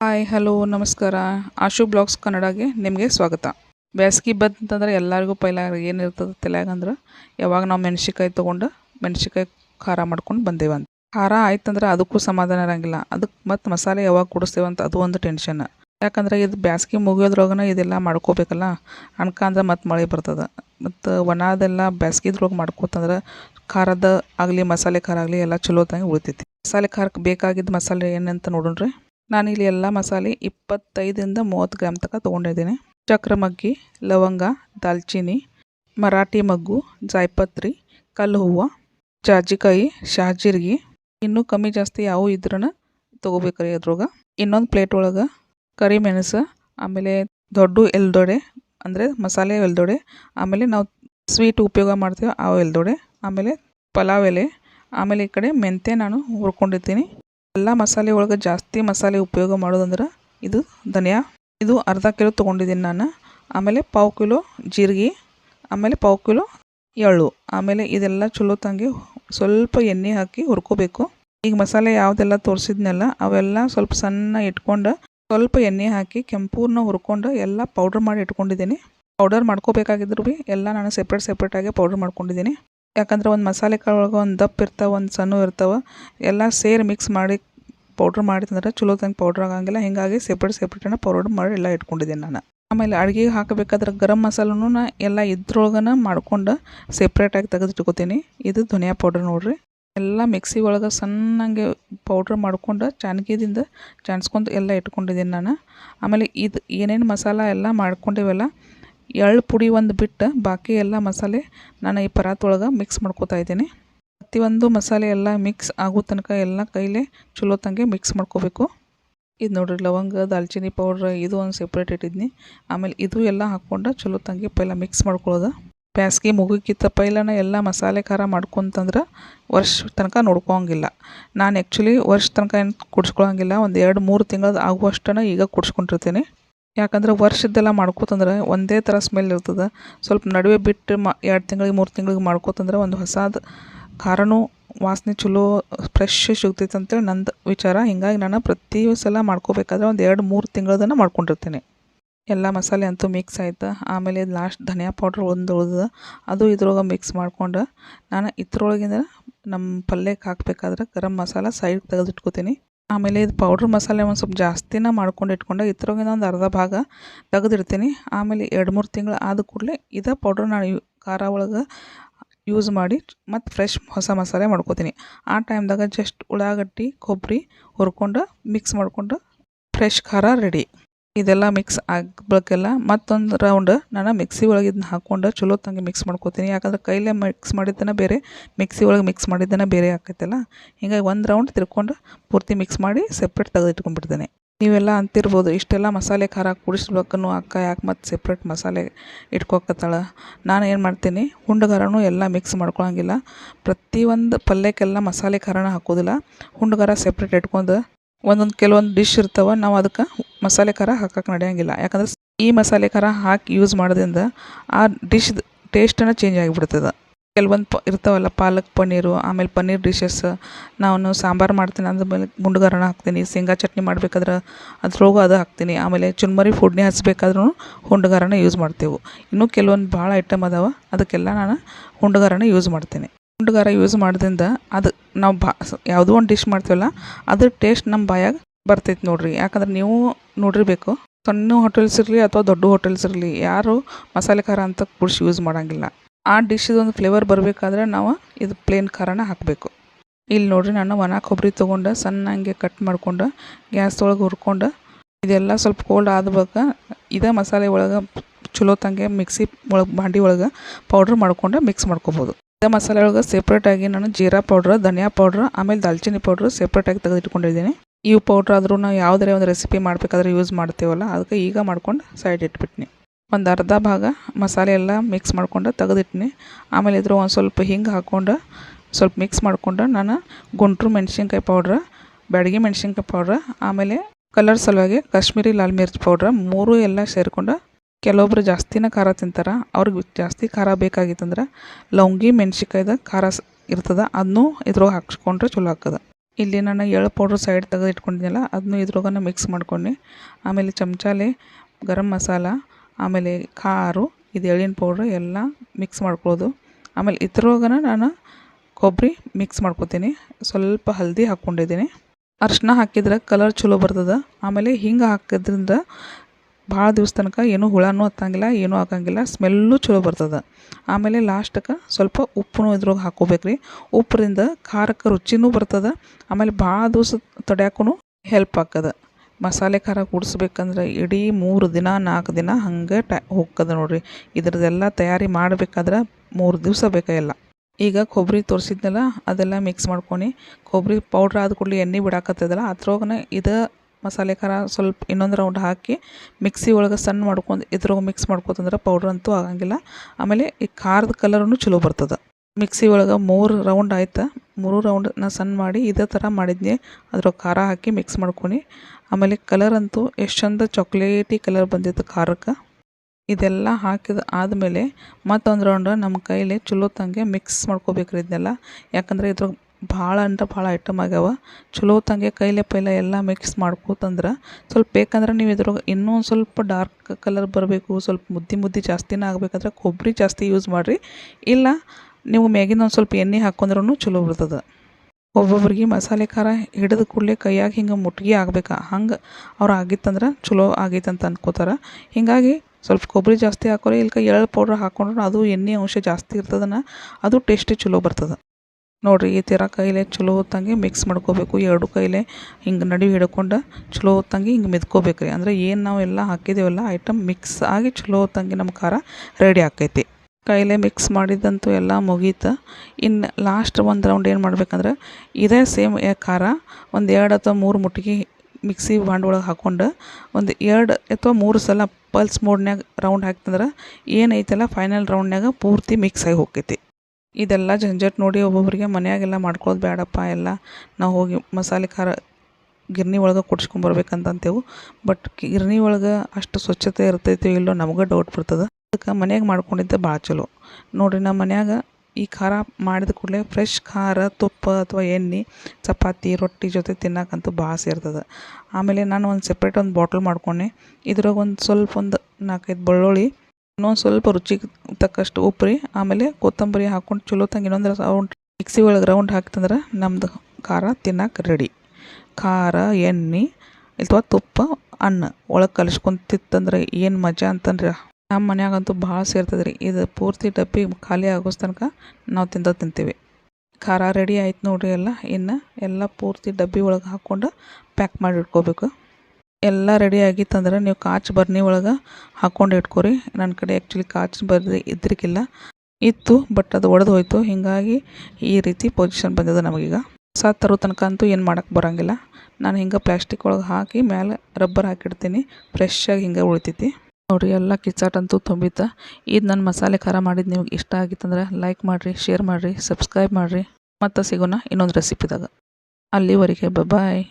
Hi hello ನಮಸ್ಕಾರ. ಆಶು blogs ಕನ್ನಡಗೆ ನಿಮಗೆ ಸ್ವಾಗತ. ಬೇಸಿಗೆ ಬಂತಂದ್ರೆ ಎಲ್ಲರಿಗೂ ಪೈಲ ಏನಿರ್ತದೆ ತಲೆಯಾಗಂದ್ರೆ ಯಾವಾಗ ನಾವು ಮೆಣ್ಸಿನ್ಕಾಯಿ ತೊಗೊಂಡು ಮೆಣ್ಸಿನ್ಕಾಯಿ ಖಾರ ಮಾಡ್ಕೊಂಡು ಬಂದೇವಂತ ಖಾರ ಆಯ್ತಂದ್ರೆ ಅದಕ್ಕೂ ಸಮಾಧಾನ ಇರಂಗಿಲ್ಲ. ಅದಕ್ಕೆ ಮತ್ತು ಮಸಾಲೆ ಯಾವಾಗ ಕುಡಿಸ್ತೇವಂತ ಅದು ಒಂದು ಟೆನ್ಷನ್ ಯಾಕಂದ್ರೆ ಇದು ಬ್ಯಾಸ್ಗೆ ಮುಗಿಯೋದ್ರೊಳಗನ ಇದೆಲ್ಲ ಮಾಡ್ಕೋಬೇಕಲ್ಲ, ಅನ್ಕಂದ್ರೆ ಮತ್ತು ಮಳೆ ಬರ್ತದೆ. ಮತ್ತು ಒಣದೆಲ್ಲ ಬ್ಯಾಸ್ಗಿದ್ರೊಳಗೆ ಮಾಡ್ಕೋತಂದ್ರೆ ಖಾರದ ಆಗಲಿ ಮಸಾಲೆ ಖಾರ ಆಗಲಿ ಎಲ್ಲ ಚಲೋತಂಗೆ ಉಳಿತೈತಿ. ಮಸಾಲೆ ಖಾರಕ್ಕೆ ಬೇಕಾಗಿದ್ದ ಮಸಾಲೆ ಏನಂತ ನೋಡೋಣ್ರಿ? ನಾನು ಇಲ್ಲಿ ಎಲ್ಲ ಮಸಾಲೆ ಇಪ್ಪತ್ತೈದರಿಂದ ಮೂವತ್ತು ಗ್ರಾಮ್ ತನಕ ತೊಗೊಂಡಿದ್ದೀನಿ. ಚಕ್ರ ಮಗ್ಗಿ, ಲವಂಗ, ದಾಲ್ಚಿನ್ನಿ, ಮರಾಠಿ ಮಗ್ಗು, ಜಾಯ್ಪತ್ರಿ, ಕಲ್ಲು ಹೂವು, ಜಾಜಿಕಾಯಿ, ಶಾಜಿರ್ಗಿ. ಇನ್ನೂ ಕಮ್ಮಿ ಜಾಸ್ತಿ ಯಾವ ಇದ್ರೂ ತೊಗೋಬೇಕ್ರಿ ಅದ್ರೊಳಗೆ ಇನ್ನೊಂದು ಪ್ಲೇಟ್ ಒಳಗೆ ಕರಿಮೆಣಸು ಆಮೇಲೆ ದೊಡ್ಡ ಎಲ್ದೊಡೆ, ಅಂದರೆ ಮಸಾಲೆ ಎಲ್ದೊಡೆ, ಆಮೇಲೆ ನಾವು ಸ್ವೀಟ್ ಉಪಯೋಗ ಮಾಡ್ತೀವಿ ಆ ಎಲ್ದೊಡೆ, ಆಮೇಲೆ ಪಲಾವ್ ಎಲೆ, ಆಮೇಲೆ ಈ ಕಡೆ ಮೆಂತ್ಯ ನಾನು ಹುರ್ಕೊಂಡಿರ್ತೀನಿ ಎಲ್ಲ ಮಸಾಲೆ ಒಳಗೆ ಜಾಸ್ತಿ ಮಸಾಲೆ ಉಪಯೋಗ ಮಾಡೋದಂದ್ರೆ ಇದು ಧನಿಯಾ. ಇದು ಅರ್ಧ ಕಿಲೋ ತೊಗೊಂಡಿದ್ದೀನಿ ನಾನು. ಆಮೇಲೆ ಪಾವು ಕಿಲೋ ಜೀರಿಗೆ, ಆಮೇಲೆ ಪಾವು ಕಿಲೋ ಎಳ್ಳು. ಆಮೇಲೆ ಇದೆಲ್ಲ ಚಲೋ ತಂಗಿ ಸ್ವಲ್ಪ ಎಣ್ಣೆ ಹಾಕಿ ಹುರ್ಕೋಬೇಕು. ಈಗ ಮಸಾಲೆ ಯಾವುದೆಲ್ಲ ತೋರಿಸಿದ್ನೆಲ್ಲ, ಅವೆಲ್ಲ ಸ್ವಲ್ಪ ಸಣ್ಣ ಇಟ್ಕೊಂಡು ಸ್ವಲ್ಪ ಎಣ್ಣೆ ಹಾಕಿ ಕೆಂಪೂರ್ನ ಹುರ್ಕೊಂಡು ಎಲ್ಲ ಪೌಡ್ರ್ ಮಾಡಿ ಇಟ್ಕೊಂಡಿದ್ದೀನಿ. ಪೌಡರ್ ಮಾಡ್ಕೋಬೇಕಾಗಿದ್ರು ಭೀ ಎಲ್ಲ ನಾನು ಸೆಪ್ರೇಟ್ ಸೆಪ್ರೇಟಾಗಿ ಪೌಡ್ರ್ ಮಾಡ್ಕೊಂಡಿದ್ದೀನಿ. ಯಾಕಂದ್ರೆ ಒಂದು ಮಸಾಲೆ ಕಾಳೊಳಗೆ ಒಂದು ದಪ್ಪ ಇರ್ತಾವೆ, ಒಂದು ಸಣ್ಣ ಇರ್ತಾವೆ, ಎಲ್ಲ ಸೇರಿ ಮಿಕ್ಸ್ ಮಾಡಿ ಪೌಡ್ರ್ ಮಾಡಿದ್ರೆ ಚಲೋ ತಂಗೆ ಪೌಡ್ರ್ ಆಗಂಗಿಲ್ಲ. ಹೀಗಾಗಿ ಸೆಪ್ರೇಟ್ ಸೆಪ್ರೇಟನ್ನ ಪೌಡ್ರ್ ಮಾಡಿ ಎಲ್ಲ ಇಟ್ಕೊಂಡಿದ್ದೀನಿ ನಾನು. ಆಮೇಲೆ ಅಡುಗೆಗೆ ಹಾಕಬೇಕಾದ್ರೆ ಗರಂ ಮಸಾಲೂ ನಾ ಎಲ್ಲ ಇದ್ರೊಳಗನ ಮಾಡ್ಕೊಂಡು ಸೆಪ್ರೇಟಾಗಿ ತೆಗೆದು ಇಟ್ಕೋತೀನಿ ಇದು ಧನಿಯಾ ಪೌಡ್ರ್ ನೋಡಿರಿ. ಎಲ್ಲ ಮಿಕ್ಸಿ ಒಳಗೆ ಸಣ್ಣಂಗೆ ಪೌಡ್ರ್ ಮಾಡ್ಕೊಂಡು ಚಾನ್ಗಿದಿಂದ ಚಾಣಿಸ್ಕೊಂಡು ಎಲ್ಲ ಇಟ್ಕೊಂಡಿದ್ದೀನಿ ನಾನು. ಆಮೇಲೆ ಇದು ಏನೇನು ಮಸಾಲ ಎಲ್ಲ ಮಾಡ್ಕೊಂಡಿವೆಲ್ಲ, ಎಳ್ಳು ಪುಡಿ ಒಂದು ಬಿಟ್ಟು, ಬಾಕಿ ಎಲ್ಲ ಮಸಾಲೆ ನಾನು ಈ ಪರಾತ್ ಒಳಗೆ ಮಿಕ್ಸ್ ಮಾಡ್ಕೋತಾ ಇದ್ದೀನಿ. ಪ್ರತಿಯೊಂದು ಮಸಾಲೆ ಎಲ್ಲ ಮಿಕ್ಸ್ ಆಗೋ ತನಕ ಎಲ್ಲ ಕೈಲೇ ಚಲೋ ತಂಗೆ ಮಿಕ್ಸ್ ಮಾಡ್ಕೋಬೇಕು. ಇದು ನೋಡಿರಿ ಲವಂಗ, ದಾಲ್ಚಿನ್ನಿ ಪೌಡ್ರ್ ಇದು ಒಂದು ಸೆಪ್ರೇಟ್ ಇಟ್ಟಿದ್ನಿ. ಆಮೇಲೆ ಇದು ಎಲ್ಲ ಹಾಕ್ಕೊಂಡು ಚಲೋ ತಂಗೆ ಪೈಲ ಮಿಕ್ಸ್ ಮಾಡ್ಕೊಳ್ಳೋದು ಬ್ಯಾಸ್ಗೆ ಮುಗಿಕಿತ್ತ ಪೈಲನ ಎಲ್ಲ ಮಸಾಲೆ ಖಾರ ಮಾಡ್ಕೊಂತಂದ್ರೆ ವರ್ಷ ತನಕ ನೋಡ್ಕೊಂಗಿಲ್ಲ ನಾನು ಆ್ಯಕ್ಚುಲಿ ವರ್ಷ ತನಕ ಏನು ಕುಡ್ಸ್ಕೊಳಂಗಿಲ್ಲ, ಒಂದು ಎರಡು ಮೂರು ತಿಂಗಳದ್ದು ಆಗುವಷ್ಟನ್ನು ಈಗ ಕುಡ್ಸ್ಕೊಂಡಿರ್ತೀನಿ. ಯಾಕಂದ್ರೆ ವರ್ಷದ್ದೆಲ್ಲ ಮಾಡ್ಕೋತಂದ್ರೆ ಒಂದೇ ಥರ ಸ್ಮೆಲ್ ಇರ್ತದೆ. ಸ್ವಲ್ಪ ನಡುವೆ ಬಿಟ್ಟು ಮ ಎರಡು ತಿಂಗಳಿಗೆ, ಮೂರು ತಿಂಗಳಿಗೆ ಮಾಡ್ಕೋತಂದ್ರೆ ಒಂದು ಹೊಸದು ಖಾರನೂ ವಾಸನೆ ಚಲೋ ಫ್ರೆಶ್ ಸಿಗ್ತೈತೆ ಅಂತೇಳಿ ನಂದು ವಿಚಾರ. ಹಿಂಗಾಗಿ ನಾನು ಪ್ರತಿ ಸಲ ಮಾಡ್ಕೋಬೇಕಾದ್ರೆ ಒಂದು ಎರಡು ಮೂರು ತಿಂಗಳದನ್ನು ಮಾಡ್ಕೊಂಡಿರ್ತೀನಿ. ಎಲ್ಲ ಮಸಾಲೆ ಅಂತೂ ಮಿಕ್ಸ್ ಆಯಿತು. ಆಮೇಲೆ ಲಾಸ್ಟ್ ಧನಿಯಾ ಪೌಡ್ರ್ ಒಂದು ಉಳ್ದದ ಅದು ಇದ್ರೊಳಗೆ ಮಿಕ್ಸ್ ಮಾಡ್ಕೊಂಡು ನಾನು ಇದ್ರೊಳಗಿಂದ ನಮ್ಮ ಪಲ್ಯಕ್ಕೆ ಹಾಕಬೇಕಾದ್ರೆ ಗರಂ ಮಸಾಲ ಸೈಡ್ ತೆಗೆದಿಟ್ಕೋತೀನಿ. ಆಮೇಲೆ ಇದು ಪೌಡ್ರ್ ಮಸಾಲೆ ಒಂದು ಸ್ವಲ್ಪ ಜಾಸ್ತಿನ ಮಾಡ್ಕೊಂಡು ಇಟ್ಕೊಂಡು ಇದ್ರೊಳಗಿಂದ ಒಂದು ಅರ್ಧ ಭಾಗ ತೆಗೆದಿಡ್ತೀನಿ. ಆಮೇಲೆ ಎರಡು ಮೂರು ತಿಂಗಳು ಆದ ಕೂಡಲೇ ಇದು ಪೌಡ್ರ್ ನಾನು ಖಾರ ಒಳಗೆ ಯೂಸ್ ಮಾಡಿ ಮತ್ತು ಫ್ರೆಶ್ ಹೊಸ ಮಸಾಲೆ ಮಾಡ್ಕೋತೀನಿ. ಆ ಟೈಮ್ದಾಗ ಜಸ್ಟ್ ಉಳ್ಳಾಗಡ್ಡಿ ಕೊಬ್ಬರಿ ಹುರ್ಕೊಂಡು ಮಿಕ್ಸ್ ಮಾಡಿಕೊಂಡು ಫ್ರೆಶ್ ಖಾರ ರೆಡಿ ಇದೆಲ್ಲ ಮಿಕ್ಸ್ ಆಗಬೇಕೆಲ್ಲ ಮತ್ತೊಂದು ರೌಂಡ್ ನಾನು ಮಿಕ್ಸಿ ಒಳಗೆ ಇದನ್ನ ಹಾಕ್ಕೊಂಡು ಚಲೋ ತಂಗಿ ಮಿಕ್ಸ್ ಮಾಡ್ಕೋತೀನಿ. ಯಾಕಂದ್ರೆ ಕೈಲೇ ಮಿಕ್ಸ್ ಮಾಡಿದ್ದನ್ನು ಬೇರೆ ಮಿಕ್ಸಿ ಒಳಗೆ ಮಿಕ್ಸ್ ಮಾಡಿದ್ದನ್ನು ಬೇರೆ ಆಕೈತಲ್ಲ ಹೀಗಾಗಿ ಒಂದು ರೌಂಡ್ ತಿರ್ಕೊಂಡು ಪೂರ್ತಿ ಮಿಕ್ಸ್ ಮಾಡಿ ಸೆಪ್ರೇಟ್ ತೆಗೆದು ಇಟ್ಕೊಂಡ್ಬಿಡ್ತೇನೆ ನೀವೆಲ್ಲ ಅಂತಿರ್ಬೋದು, ಇಷ್ಟೆಲ್ಲ ಮಸಾಲೆ ಖಾರ ಕುಡಿಸ್ಬೇಕನ್ನು ಅಕ್ಕ ಯಾಕೆ ಮತ್ತು ಸೆಪ್ರೇಟ್ ಮಸಾಲೆ ಇಟ್ಕೊಕತ್ತಾಳ? ನಾನು ಏನು ಮಾಡ್ತೀನಿ, ಹುಂಡುಗಾರನೂ ಎಲ್ಲ ಮಿಕ್ಸ್ ಮಾಡ್ಕೊಳಂಗಿಲ್ಲ. ಪ್ರತಿಯೊಂದು ಪಲ್ಯಕ್ಕೆಲ್ಲ ಮಸಾಲೆ ಖಾರನ ಹಾಕೋದಿಲ್ಲ. ಹುಂಡುಗಾರ ಸೆಪ್ರೇಟ್ ಇಟ್ಕೊಂಡು ಒಂದೊಂದು ಕೆಲವೊಂದು ಡಿಶ್ ಇರ್ತಾವೆ, ನಾವು ಅದಕ್ಕೆ ಮಸಾಲೆ ಖಾರ ಹಾಕಕ್ಕೆ ನಡೆಯಂಗಿಲ್ಲ. ಯಾಕಂದ್ರೆ ಈ ಮಸಾಲೆ ಖಾರ ಹಾಕಿ ಯೂಸ್ ಮಾಡೋದ್ರಿಂದ ಆ ಡಿಶ್ದು ಟೇಸ್ಟನ್ನು ಚೇಂಜ್ ಆಗಿಬಿಡ್ತದೆ. ಕೆಲವೊಂದು ಪ, ಇರ್ತಾವಲ್ಲ, ಪಾಲಕ್ ಪನ್ನೀರು, ಆಮೇಲೆ ಪನ್ನೀರ್ ಡಿಶಸ್ ನಾನು ಸಾಂಬಾರು ಮಾಡ್ತೀನಿ ಅಂದಮೇಲೆ ಮುಂಡುಗಾರನ ಹಾಕ್ತೀನಿ, ಶೇಂಗಾ ಚಟ್ನಿ ಮಾಡ್ಬೇಕಾದ್ರೆ ಅದ್ರೊಳಗೂ ಅದು ಹಾಕ್ತೀನಿ, ಆಮೇಲೆ ಚುರ್ಮರಿ ಫುಡ್ನಿ ಹಚ್ಬೇಕಾದ್ರೂ ಹುಂಡುಗಾರನ ಯೂಸ್ ಮಾಡ್ತೇವೆ. ಇನ್ನೂ ಕೆಲವೊಂದು ಭಾಳ ಐಟಮ್ ಅದಾವ, ಅದಕ್ಕೆಲ್ಲ ನಾನು ಹುಂಡುಗಾರನ ಯೂಸ್ ಮಾಡ್ತೀನಿ. ಹುಂಡುಗಾರ ಯೂಸ್ ಮಾಡೋದ್ರಿಂದ ಅದು ನಾವು ಬಾ ಯಾವುದೋ ಒಂದು ಡಿಶ್ ಮಾಡ್ತೀವಲ್ಲ, ಅದ್ರ ಟೇಸ್ಟ್ ನಮ್ಮ ಬಾಯಾಗ ಬರ್ತೈತೆ ನೋಡಿರಿ. ಯಾಕಂದ್ರೆ ನೀವು ನೋಡಿರಬೇಕು, ಸಣ್ಣ ಹೋಟೆಲ್ಸ್ ಇರಲಿ ಅಥವಾ ದೊಡ್ಡ ಹೋಟೆಲ್ಸ್ ಇರಲಿ, ಯಾರು ಮಸಾಲೆ ಖಾರ ಅಂತ ಕುಡ್ಸಿ ಯೂಸ್ ಮಾಡೋಂಗಿಲ್ಲ. ಆ ಒಂದು ಫ್ಲೇವರ್ ಬರಬೇಕಾದ್ರೆ ನಾವು ಇದು ಪ್ಲೇನ್ ಖಾರನ ಹಾಕಬೇಕು. ಇಲ್ಲಿ ನೋಡಿರಿ ನಾನು ಒಣ ಕೊಬ್ಬರಿ ತೊಗೊಂಡು, ಸಣ್ಣಂಗೆ ಕಟ್ ಮಾಡ್ಕೊಂಡು, ಗ್ಯಾಸ್ ಒಳಗೆ ಹುರ್ಕೊಂಡು, ಇದೆಲ್ಲ ಸ್ವಲ್ಪ ಕೋಲ್ಡ್ ಆದ್ಬೇಕು ಇದೇ ಮಸಾಲೆ ಒಳಗೆ ಚಲೋ ತಂಗೆ ಮಿಕ್ಸಿ ಒಳಗೆ ಬಾಂಡಿ ಒಳಗೆ ಪೌಡ್ರ್ ಮಾಡ್ಕೊಂಡು ಮಿಕ್ಸ್ ಮಾಡ್ಕೋಬೋದು. ಇದೇ ಮಸಾಲೆ ಒಳಗೆ ಸೆಪ್ರೇಟಾಗಿ ನಾನು ಜೀರಾ ಪೌಡ್ರ್ ಧನಿಯಾ ಪೌಡ್ರ್ ಆಮೇಲೆ ದಾಲ್ಚಿನ್ನಿ ಪೌಡ್ರ್ ಸೆಪ್ರೇಟಾಗಿ ತೆಗೆದಿಟ್ಕೊಂಡಿದ್ದೀನಿ. ಇವು ಪೌಡ್ರ್ ಆದರೂ ನಾವು ಯಾವುದೇ ಒಂದು ರೆಸಿಪಿ ಮಾಡಬೇಕಾದ್ರೆ ಯೂಸ್ ಮಾಡ್ತೀವಲ್ಲ, ಅದಕ್ಕೆ ಈಗ ಮಾಡ್ಕೊಂಡು ಸೈಡ್ ಇಟ್ಬಿಟ್ನಿ. ಒಂದು ಅರ್ಧ ಭಾಗ ಮಸಾಲೆ ಎಲ್ಲ ಮಿಕ್ಸ್ ಮಾಡ್ಕೊಂಡು ತೆಗೆದಿಟ್ನಿ. ಆಮೇಲೆ ಇದ್ರ ಒಂದು ಸ್ವಲ್ಪ ಹಿಂಗೆ ಹಾಕ್ಕೊಂಡು ಸ್ವಲ್ಪ ಮಿಕ್ಸ್ ಮಾಡಿಕೊಂಡು ನಾನು ಗುಂಟ್ರು ಮೆಣಸಿನ್ಕಾಯಿ ಪೌಡ್ರ್ ಬ್ಯಾಡಗಿ ಮೆಣಸಿನ್ಕಾಯಿ ಪೌಡ್ರ್ ಆಮೇಲೆ ಕಲರ್ ಸಲುವಾಗಿ ಕಾಶ್ಮೀರಿ ಲಾಲ್ ಮಿರ್ಚ್ ಪೌಡ್ರ್ ಮೂರು ಎಲ್ಲ ಸೇರಿಕೊಂಡು ಕೆಲವೊಬ್ರು ಜಾಸ್ತಿನ ಖಾರ ತಿಂತಾರೆ, ಅವ್ರಿಗೆ ಜಾಸ್ತಿ ಖಾರ ಬೇಕಾಗಿತ್ತಂದ್ರೆ ಲವಂಗಿ ಮೆಣ್ಸಿನ್ಕಾಯ್ದು ಖಾರ ಇರ್ತದೆ ಅದನ್ನೂ ಇದ್ರೊಳಗೆ ಹಾಕ್ಸ್ಕೊಂಡ್ರೆ ಚಲೋ ಆಗ್ತದೆ. ಇಲ್ಲಿ ನಾನು ಎಳ್ಳು ಪೌಡ್ರ್ ಸೈಡ್ ತೆಗೆದು ಇಟ್ಕೊಂಡಿದ್ನಲ್ಲ ಅದನ್ನು ಇದ್ರೊಳಗನೆ ಮಿಕ್ಸ್ ಮಾಡ್ಕೊಂಡು ಆಮೇಲೆ ಚಮಚಾಲೆ ಗರಂ ಮಸಾಲ ಆಮೇಲೆ ಖಾರು, ಇದು ಎಳ್ಳಿನ ಪೌಡ್ರ್ ಎಲ್ಲ ಮಿಕ್ಸ್ ಮಾಡ್ಕೊಳ್ಳೋದು ಆಮೇಲೆ ಇದ್ರೊಳಗನ ನಾನು ಕೊಬ್ಬರಿ ಮಿಕ್ಸ್ ಮಾಡ್ಕೊತೀನಿ. ಸ್ವಲ್ಪ ಹಲ್ದಿ ಹಾಕ್ಕೊಂಡಿದ್ದೀನಿ. ಅರ್ಶಿನ ಹಾಕಿದ್ರೆ ಕಲರ್ ಚಲೋ ಬರ್ತದೆ. ಆಮೇಲೆ ಹಿಂಗೆ ಹಾಕಿದ್ರಿಂದ ಭಾಳ ದಿವ್ಸ ತನಕ ಏನೂ ಹುಳನೂ ಹತ್ತಂಗಿಲ್ಲ, ಏನೂ ಆಗಂಗಿಲ್ಲ ಸ್ಮೆಲ್ಲು ಚಲೋ ಬರ್ತದೆ. ಆಮೇಲೆ ಲಾಸ್ಟಕ್ಕೆ ಸ್ವಲ್ಪ ಉಪ್ಪು ಇದ್ರೊಳಗೆ ಹಾಕ್ಕೋಬೇಕು ರೀ ಉಪ್ಪರಿಂದ ಖಾರಕ್ಕೆ ರುಚಿನೂ ಬರ್ತದೆ. ಆಮೇಲೆ ಭಾಳ ದಿವಸ ತಡ್ಯಾಕೂ ಹೆಲ್ಪ್ ಆಗ್ತದೆ. ಮಸಾಲೆ ಖಾರ ಕೂಡಿಸ್ಬೇಕಂದ್ರೆ ಇಡೀ ಮೂರು ದಿನ, ನಾಲ್ಕು ದಿನ ಹಂಗೆ ಟೈ ಹೋಗ್ತದೆ ನೋಡಿರಿ. ಇದ್ರದ್ದೆಲ್ಲ ತಯಾರಿ ಮಾಡಬೇಕಾದ್ರೆ ಮೂರು ದಿವಸ ಬೇಕಾಗಿಲ್ಲ ಈಗ ಕೊಬ್ಬರಿ ತೋರಿಸಿದ್ನಲ್ಲ, ಅದೆಲ್ಲ ಮಿಕ್ಸ್ ಮಾಡ್ಕೊಂಡು ಕೊಬ್ಬರಿ ಪೌಡ್ರ್ ಆದ ಕೂಡಲೇ ಎಣ್ಣೆ ಬಿಡಾಕತ್ತದಲ್ಲ ಅದ್ರೊಳಗನೆ ಇದು ಮಸಾಲೆ ಖಾರ ಸ್ವಲ್ಪ ಇನ್ನೊಂದು ರೌಂಡ್ ಹಾಕಿ ಮಿಕ್ಸಿ ಒಳಗೆ ಸಣ್ಣ ಮಾಡ್ಕೊಂಡು ಇದ್ರೊಳಗೆ ಮಿಕ್ಸ್ ಮಾಡ್ಕೊತಂದ್ರೆ ಪೌಡ್ರ್ ಅಂತೂ ಆಗಂಗಿಲ್ಲ. ಆಮೇಲೆ ಈ ಖಾರದ ಕಲರೂ ಚಲೋ ಬರ್ತದೆ. ಮಿಕ್ಸಿ ಒಳಗೆ ಮೂರು ರೌಂಡ್ ಆಯ್ತು. ಮೂರು ರೌಂಡ್ ನಾ ಸಣ್ಣ ಮಾಡಿ ಇದೇ ಥರ ಮಾಡಿದ್ನಿ. ಅದ್ರಾಗ ಖಾರ ಹಾಕಿ ಮಿಕ್ಸ್ ಮಾಡ್ಕೊನಿ. ಆಮೇಲೆ ಕಲರ್ ಅಂತೂ ಎಷ್ಟು ಚಂದ ಚಾಕ್ಲೇಟಿ ಕಲರ್ ಬಂದಿತ್ತು ಖಾರಕ್ಕೆ. ಇದೆಲ್ಲ ಹಾಕಿದ ಆದಮೇಲೆ ಮತ್ತೊಂದು ರೌಂಡ್ ನಮ್ಮ ಕೈಲಿ ಚಲೋ ತಂಗೆ ಮಿಕ್ಸ್ ಮಾಡ್ಕೋಬೇಕು ರೀ ಇದನ್ನೆಲ್ಲ. ಯಾಕಂದ್ರೆ ಇದ್ರಾಗ ಭಾಳ ಅಂದ್ರೆ ಭಾಳ ಐಟಮ್ ಆಗ್ಯಾವ. ಚಲೋ ತಂಗೆ ಕೈಲೆ ಪೈಲೆ ಎಲ್ಲ ಮಿಕ್ಸ್ ಮಾಡ್ಕೋತಂದ್ರೆ ಸ್ವಲ್ಪ ಬೇಕಂದ್ರೆ ನೀವು ಇದ್ರೊಳಗೆ ಇನ್ನೂ ಒಂದು ಸ್ವಲ್ಪ ಡಾರ್ಕ್ ಕಲರ್ ಬರಬೇಕು. ಸ್ವಲ್ಪ ಮುದ್ದಿ ಮುದ್ದೆ ಜಾಸ್ತಿನೇ ಆಗಬೇಕಂದ್ರೆ ಕೊಬ್ಬರಿ ಜಾಸ್ತಿ ಯೂಸ್ ಮಾಡಿರಿ. ಇಲ್ಲ ನೀವು ಮ್ಯಾಗಿನ ಒಂದು ಸ್ವಲ್ಪ ಎಣ್ಣೆ ಹಾಕೊಂಡ್ರೂ ಚಲೋ ಬರ್ತದೆ. ಒಬ್ಬೊಬ್ರಿಗೆ ಮಸಾಲೆ ಖಾರ ಹಿಡಿದ ಕೂಡಲೇ ಕೈಯಾಗ ಹಿಂಗೆ ಮುಟ್ಗಿ ಆಗ್ಬೇಕು. ಹಂಗೆ ಅವ್ರು ಆಗಿತ್ತಂದ್ರೆ ಚಲೋ ಆಗೈತೆ ಅಂತ ಅನ್ಕೋತಾರೆ. ಹೀಗಾಗಿ ಸ್ವಲ್ಪ ಕೊಬ್ಬರಿ ಜಾಸ್ತಿ ಹಾಕೋರಿ, ಇಲ್ಕ ಎಳ್ಳು ಪೌಡ್ರ್ ಹಾಕೊಂಡ್ರೆ ಅದು ಎಣ್ಣೆ ಅಂಶ ಜಾಸ್ತಿ ಇರ್ತದನ, ಅದು ಟೇಸ್ಟಿ ಚಲೋ ಬರ್ತದೆ. ನೋಡಿರಿ, ಈ ಥರ ಕೈಲೇ ಚಲೋ ಹೊತ್ತಂಗೆ ಮಿಕ್ಸ್ ಮಾಡ್ಕೋಬೇಕು. ಎರಡು ಕೈಲೇ ಹಿಂಗೆ ನಡುವೆ ಹಿಡ್ಕೊಂಡು ಚಲೋ ಹೊತ್ತಂಗೆ ಹಿಂಗೆ ಮೆದ್ಕೋಬೇಕು ರೀ ಅಂದರೆ ಏನು ನಾವು ಎಲ್ಲ ಹಾಕಿದ್ದೇವಲ್ಲ ಐಟಮ್ ಮಿಕ್ಸ್ ಆಗಿ ಚಲೋ ಹೊತ್ತಂಗೆ ನಮ್ಮ ಖಾರ ರೆಡಿ ಆಕೈತಿ. ಕೈಲೇ ಮಿಕ್ಸ್ ಮಾಡಿದ್ದಂತೂ ಎಲ್ಲ ಮುಗೀತು. ಇನ್ನು ಲಾಸ್ಟ್ ಒಂದು ರೌಂಡ್ ಏನು ಮಾಡ್ಬೇಕಂದ್ರೆ ಇದೇ ಸೇಮ್ ಖಾರ ಒಂದು ಎರಡು ಅಥವಾ ಮೂರು ಮುಟ್ಗಿ ಮಿಕ್ಸಿ ಬಾಂಡ್ ಹಾಕ್ಕೊಂಡು ಒಂದು ಎರಡು ಅಥವಾ ಮೂರು ಸಲ ಪಲ್ಸ್ ಮೋಡ್ನ್ಯಾಗ ರೌಂಡ್ ಹಾಕ್ತಂದ್ರೆ ಏನೈತಲ್ಲ ಫೈನಲ್ ರೌಂಡ್ನ್ಯಾಗ ಪೂರ್ತಿ ಮಿಕ್ಸ್ ಆಗಿ ಹೋಗ್ತೈತಿ. ಇದೆಲ್ಲ ಜಂಜಟ್ ನೋಡಿ ಒಬ್ಬೊಬ್ಬರಿಗೆ ಮನೆಯಾಗೆಲ್ಲ ಮಾಡ್ಕೊಳೋದು ಬೇಡಪ್ಪ ಎಲ್ಲ. ನಾವು ಹೋಗಿ ಮಸಾಲೆ ಖಾರ ಗಿರ್ನಿ ಒಳಗೆ ಕುಡ್ಸ್ಕೊಂಬರ್ಬೇಕಂತ ಅಂತೇವು ಬಟ್ ಗಿರ್ನಿ ಒಳಗೆ ಅಷ್ಟು ಸ್ವಚ್ಛತೆ ಇರ್ತೈತೋ ಇಲ್ಲೋ ನಮಗೆ ಡೌಟ್ ಬರ್ತದೆ. ಅದಕ್ಕೆ ಮನೆಯಾಗ ಮಾಡ್ಕೊಂಡಿದ್ದೆ ಭಾಳ ಚಲೋ. ನೋಡಿರಿ ನಮ್ಮ ಮನ್ಯಾಗ ಈ ಖಾರ ಮಾಡಿದ ಕೂಡಲೇ ಫ್ರೆಶ್ ಖಾರ, ತುಪ್ಪ ಅಥವಾ ಎಣ್ಣೆ, ಚಪಾತಿ, ರೊಟ್ಟಿ ಜೊತೆ ತಿನ್ನಕ್ಕಂತೂ ಭಾಳ ಸೇರ್ತದೆ. ಆಮೇಲೆ ನಾನು ಒಂದು ಸಪ್ರೇಟ್ ಒಂದು ಬಾಟ್ಲ್ ಮಾಡ್ಕೊಂಡೆ. ಇದ್ರಾಗ ಒಂದು ಸ್ವಲ್ಪ ಒಂದು ನಾಲ್ಕೈದು ಬೆಳ್ಳುಳ್ಳಿ, ಇನ್ನೊಂದು ಸ್ವಲ್ಪ ರುಚಿಗೆ ತಕ್ಕಷ್ಟು ಉಪ್ಪು ಆಮೇಲೆ ಕೊತ್ತಂಬರಿ ಹಾಕ್ಕೊಂಡು ಚಲೋ ತಂಗ ಇನ್ನೊಂದು ರೌಂಡ್ ಮಿಕ್ಸಿ ಒಳಗೆ ರೌಂಡ್ ಹಾಕ್ತಂದ್ರೆ ನಮ್ದು ಖಾರ ತಿನ್ನಕ್ಕೆ ರೆಡಿ ಖಾರ, ಎಣ್ಣೆ, ಅಥವಾ ತುಪ್ಪ, ಅನ್ನ ಒಳಗೆ ಕಲಿಸ್ಕೊಂತಿತ್ತಂದ್ರೆ ಏನು ಮಜಾ ಅಂತಂದ್ರೆ ನಮ್ಮ ಮನ್ಯಾಗಂತೂ ಭಾಳ ಸೇರ್ತದೆ ರೀ ಇದು ಪೂರ್ತಿ ಡಬ್ಬಿ ಖಾಲಿ ಆಗೋಸ್ ತನಕ ನಾವು ತಿಂದ ತಿಂತೀವಿ. ಖಾರ ರೆಡಿ ಆಯ್ತು ನೋಡಿರಿ ಎಲ್ಲ. ಇನ್ನು ಎಲ್ಲ ಪೂರ್ತಿ ಡಬ್ಬಿ ಒಳಗೆ ಹಾಕ್ಕೊಂಡು ಪ್ಯಾಕ್ ಮಾಡಿ ಇಟ್ಕೋಬೇಕು. ಎಲ್ಲ ರೆಡಿ ಆಗಿತ್ತಂದ್ರೆ ನೀವು ಕಾಚ್ ಬರ್ನಿ ಒಳಗೆ ಹಾಕ್ಕೊಂಡು ಇಟ್ಕೊರಿ. ನನ್ನ ಕಡೆ ಆ್ಯಕ್ಚುಲಿ ಕಾಚ್ ಬರ್ದಿ ಇದ್ರಿಕ್ಕಿಲ್ಲ ಇತ್ತು ಬಟ್ ಅದು ಒಡೆದು ಹೋಯ್ತು. ಹೀಗಾಗಿ ಈ ರೀತಿ ಪೊಸಿಷನ್ ಬಂದಿದೆ ನಮಗೀಗ. ಹೊಸ ತರೋ ತನಕ ಅಂತೂ ಏನು ಮಾಡೋಕ್ಕೆ ಬರೋಂಗಿಲ್ಲ. ನಾನು ಹಿಂಗೆ ಪ್ಲ್ಯಾಸ್ಟಿಕ್ ಒಳಗೆ ಹಾಕಿ ಮೇಲೆ ರಬ್ಬರ್ ಹಾಕಿಡ್ತೀನಿ. ಫ್ರೆಶ್ಶಾಗಿ ಹಿಂಗೆ ಉಳಿತೈತಿ. ನೋಡಿರಿ ಎಲ್ಲ ಕಿಚ್ಚಾಟಂತೂ ತುಂಬಿತ್ತು. ಇದು ನನ್ನ ಮಸಾಲೆ ಖಾರ ಮಾಡಿದ್ದು ನಿಮ್ಗೆ ಇಷ್ಟ ಆಗಿತ್ತಂದ್ರೆ ಲೈಕ್ ಮಾಡಿರಿ ಶೇರ್ ಮಾಡಿರಿ ಸಬ್ಸ್ಕ್ರೈಬ್ ಮಾಡಿರಿ. ಮತ್ತು ಸಿಗೋಣ ಇನ್ನೊಂದು ರೆಸಿಪಿದಾಗ ಅಲ್ಲಿವರೆಗೆ ಬಾಯ್